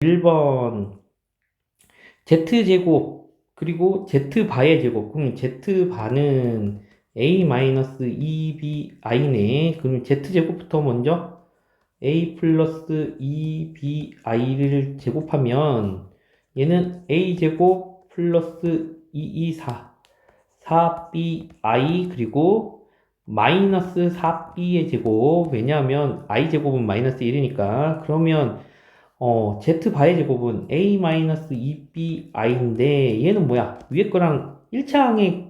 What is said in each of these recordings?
1번 z제곱 그리고 z바의 제곱. 그럼 z바는 a-2bi네 그럼 z제곱부터 먼저 a 플러스 2bi를 제곱하면 얘는 a제곱 플러스 224 4bi 그리고 마이너스 4b의 제곱. 왜냐하면 i제곱은 마이너스 1이니까. 그러면 어, z 바의 제곱은 a 마이너스 2bi인데 얘는 뭐야? 위에 거랑 1차항의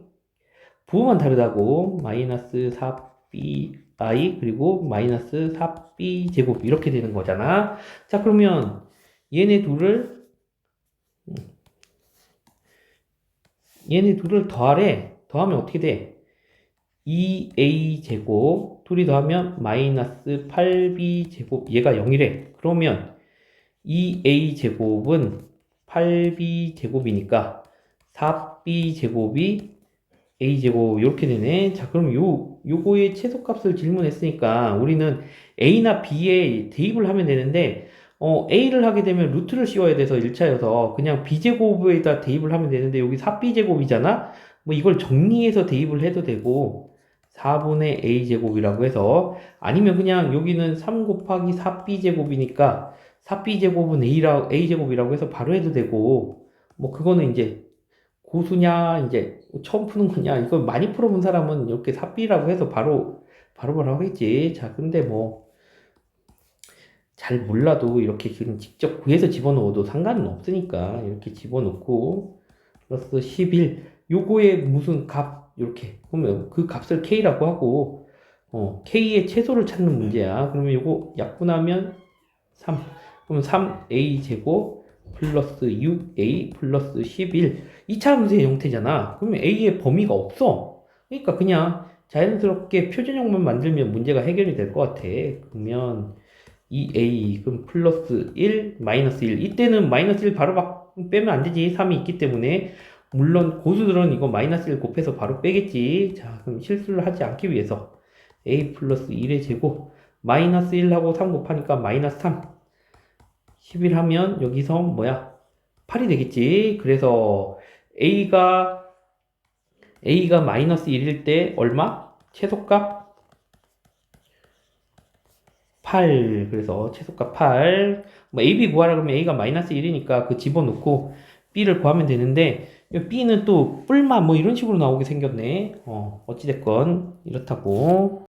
부호만 다르다고 마이너스 4bi 그리고 마이너스 4b 제곱 이렇게 되는 거잖아. 자 그러면 얘네 둘을 음, 얘네 둘을 더하래. 더하면 어떻게 돼? 2a 제곱 둘이 더하면 마이너스 8b 제곱 얘가 0이래. 그러면 2a 제곱은 8b 제곱이니까 4b 제곱이 a 제곱 이렇게 되네. 자, 그럼 요 요거의 최소값을 질문했으니까 우리는 a나 b에 대입을 하면 되는데 어, a를 하게 되면 루트를 씌워야 돼서 1차여서 그냥 b 제곱에다 대입을 하면 되는데 여기 4b 제곱이잖아. 뭐 이걸 정리해서 대입을 해도 되고 4분의 a 제곱이라고 해서 아니면 그냥 여기는 3 곱하기 4b 제곱이니까 4b 제곱은 a라 a 제곱이라고 해서 바로 해도 되고 뭐 그거는 이제 고수냐 이제 처음 푸는 거냐 이거 많이 풀어본 사람은 이렇게 4b라고 해서 바로 바로 바로 하겠지? 자 근데 뭐 잘 몰라도 이렇게 그냥 직접 구해서 집어넣어도 상관은 없으니까 이렇게 집어넣고 플러스 11 요거에 무슨 값 이렇게 그러면 그 값을 k라고 하고 어 k의 최소를 찾는 문제야. 그러면 요거 약분하면 3 그럼 3a 제곱 플러스 6a 플러스 11 2차 함수의 형태잖아. 그러면 a의 범위가 없어. 그러니까 그냥 자연스럽게 표준형만 만들면 문제가 해결이 될 것 같아. 그러면 2a 그럼 플러스 1 마이너스 1 이때는 마이너스 1 바로 막 빼면 안 되지 3이 있기 때문에 물론 고수들은 이거 마이너스 1 곱해서 바로 빼겠지 자 그럼 실수를 하지 않기 위해서 a 플러스 1의 제곱 마이너스 1하고 3 곱하니까 마이너스 3 11 하면 여기서 뭐야? 8이 되겠지. 그래서 a가 a가 마이너스 1일 때 얼마? 최소값 8. 그래서 최소값 8. 뭐 ab 구하라 그러면 a가 마이너스 1이니까 그 집어넣고 b를 구하면 되는데 b는 또 뿔마 뭐 이런 식으로 나오게 생겼네. 어, 어찌됐건 이렇다고.